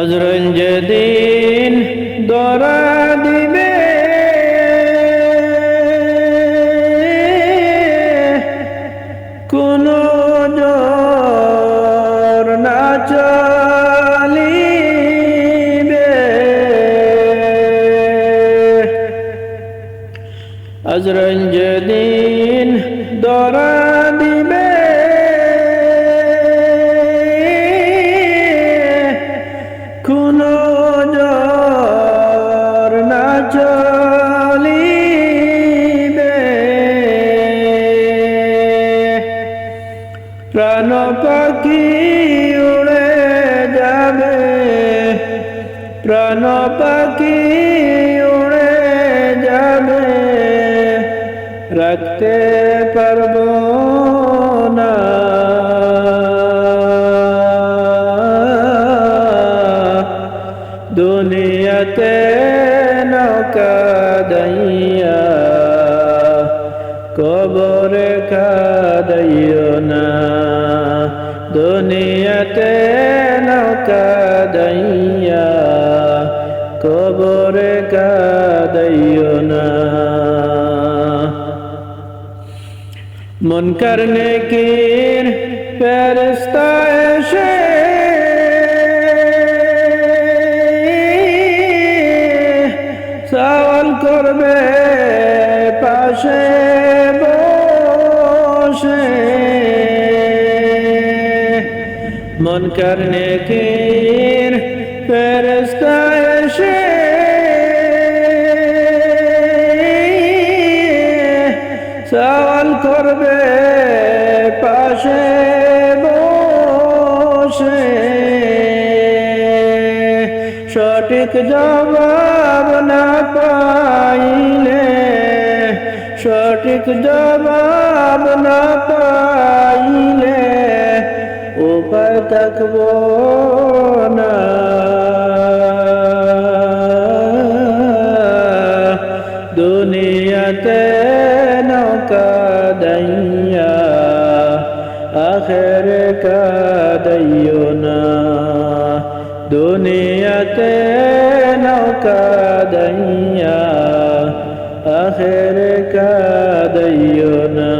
আজরাইল যেদিন দরা দিবে কোন না চলিবে। আজরাইল যেদিন দরা প্রাণ পাখি উড়ে যাবে। প্রাণ পাখি উড়ে যাবে। রাখতে পারব না। দুনিয়াতে নৌকা দাইয়া, কবরে কাদাইও না দুনিয়াতে নৌকা দাইয়া কবরে কাদাইও না। মন করনে কির ফেরস্তা এসে সওয়াল করবে পাশে। মন কির ফেরস্তা এসে সওয়াল করবে, পাশে বসে। সঠিক জবাব না পাইলে, সঠিক জবাব না পাইলে থাকব না দুনিয়াতে নৌকা দাইয়া, আখের কাদাইও না। দুনিয়াতে নৌকা দাইয়া, আখের কাদাইও না।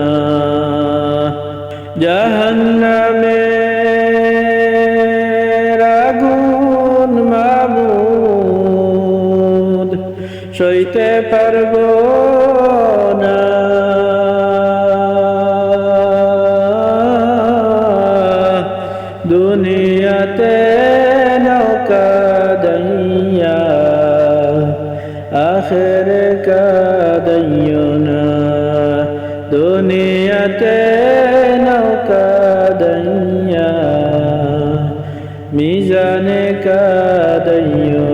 জাহান্নামে সইতে পারব না। দুনিয়াতে নৌকা দাইয়া আখের কাদাইও না। দুনিয়াতে নৌকা দাইয়া মিজানে কাদাইও